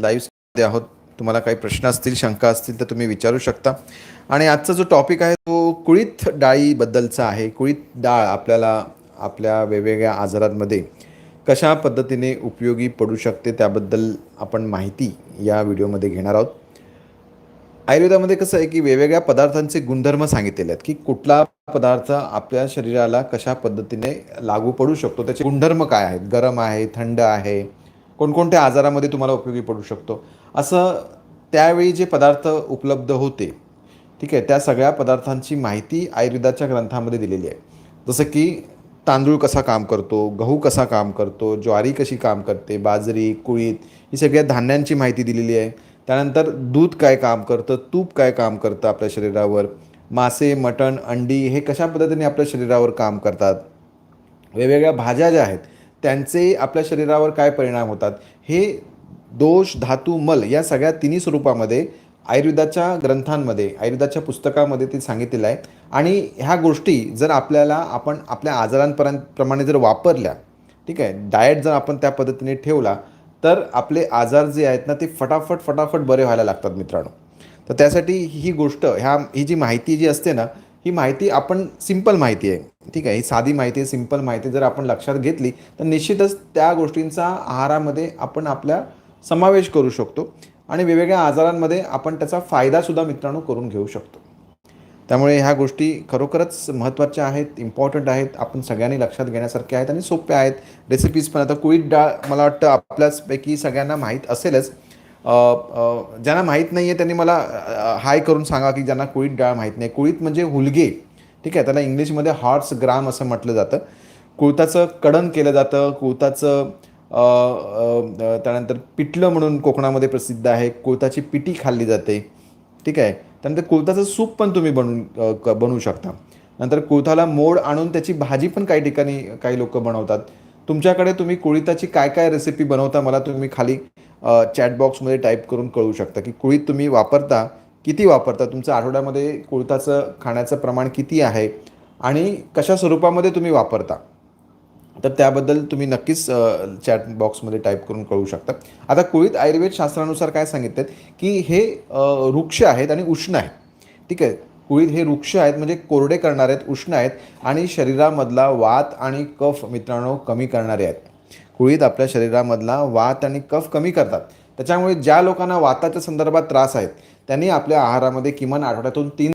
Live आहोत. तुम्हाला काही प्रश्न असतील शंका असतील तर तुम्ही विचारू शकता. आणि आजचा जो टॉपिक आहे तो कुळीत डाळीबद्दलचा आहे. कुळीत डाळ आपल्याला आपल्या वेगवेगळ्या आजारांमध्ये कशा पद्धतीने उपयोगी पडू शकते त्याबद्दल आपण माहिती या व्हिडिओमध्ये घेणार आहोत. आयुर्वेदामध्ये कसं आहे की वेगवेगळ्या पदार्थांचे गुणधर्म सांगितलेले आहेत की कुठला पदार्थ आपल्या शरीराला कशा पद्धतीने लागू पडू शकतो त्याचे गुणधर्म काय आहेत? गरम आहे थंड आहे कोणकोणत्या आजारामध्ये तुम्हाला उपयोगी पडू शकतो. असं त्यावेळी जे पदार्थ उपलब्ध होते ठीक आहे त्या सगळ्या पदार्थांची माहिती आयुर्वेदाच्या ग्रंथामध्ये दिलेली आहे. जसं की तांदूळ कसा काम करतो गहू कसा काम करतो ज्वारी कशी काम करते बाजरी कुळीत ही सगळ्या धान्यांची माहिती दिलेली आहे. त्यानंतर दूध काय काम करतं तूप काय काम करतं आपल्या शरीरावर मासे मटण अंडी हे कशा पद्धतीने आपल्या शरीरावर काम करतात. वेगवेगळ्या भाज्या ज्या आहेत त्यांचे आपल्या शरीरावर काय परिणाम होतात? हे दोष धातू मल या सगळ्या तिन्ही स्वरूपामध्ये आयुर्वेदाच्या ग्रंथांमध्ये आयुर्वेदाच्या पुस्तकामध्ये ते सांगितलेलं आहे. आणि ह्या गोष्टी जर आपल्याला आपण आपल्या आजारांपर्यंत प्रमाणे जर वापरल्या ठीक आहे डाएट जर आपण त्या पद्धतीने ठेवला तर आपले आजार जे आहेत ना ते फटाफट फटाफट बरे व्हायला लागतात मित्रांनो. तर त्यासाठी ही गोष्ट ह्या ही जी माहिती जी असते ना ही माहिती आपण सिंपल माहिती आहे. ठीक आहे ही साधी माहिती आहे सिंपल माहिती जर आपण लक्षात घेतली तर निश्चितच त्या गोष्टींचा आहारामध्ये आपण आपल्या समावेश करू शकतो आणि वेगवेगळ्या आजारांमध्ये आपण त्याचा फायदासुद्धा मित्रांनो करून घेऊ शकतो. त्यामुळे ह्या गोष्टी खरोखरच महत्त्वाच्या आहेत इम्पॉर्टंट आहेत आपण सगळ्यांनी लक्षात घेण्यासारख्या आहेत आणि सोप्या आहेत. रेसिपीज पण आता कुळीत डाळ मला वाटतं आपल्याचपैकी सगळ्यांना माहीत असेलच. ज्यांना माहीत नाही आहे त्यांनी मला हाय करून सांगा की ज्यांना कुळीत डाळ माहीत नाही. कुळीत म्हणजे हुलगे. ठीक आहे? त्याला इंग्लिशमध्ये हॉर्स ग्राम असं म्हटलं जातं. कुळताचं कडण केलं जातं. कुळताचं त्यानंतर पिठलं म्हणून कोकणामध्ये प्रसिद्ध आहे. कुळताची पिठी खाल्ली जाते. ठीक आहे? त्यानंतर कुळताचं सूप पण तुम्ही बनवून क- बनवू शकता. नंतर कुळथाला मोड आणून त्याची भाजी पण काही ठिकाणी काही लोक बनवतात. तुमच्याकडे तुम्ही कुळिताची काय काय रेसिपी बनवता मला तुम्ही खाली चॅट बॉक्समध्ये टाईप करून कळू शकता की कुळीत तुम्ही वापरता किती वापरता तुमचं आठवड्यामध्ये कुळताचं खाण्याचं प्रमाण किती आहे? आणि कशा स्वरूपामध्ये तुम्ही वापरता? तर त्याबद्दल तुम्ही नक्कीच चॅट बॉक्समध्ये टाईप करून कळू शकता. आता कुळीत आयुर्वेद शास्त्रानुसार काय सांगितलं की हे वृक्ष आहेत आणि उष्ण आहे ठीक आहे? कुळीत हे वृक्ष आहेत म्हणजे कोरडे करणारे आहेत उष्ण आहेत आणि शरीरामधला वात आणि कफ मित्रांनो कमी करणारे आहेत. कुळीत आपल्या शरीरामधला वात आणि कफ कमी करतात. त्याच्यामुळे ज्या लोकांना वाताच्या संदर्भात त्रास आहेत त्यांनी आपल्या आहारामध्ये किमान आठवड्यातून तीन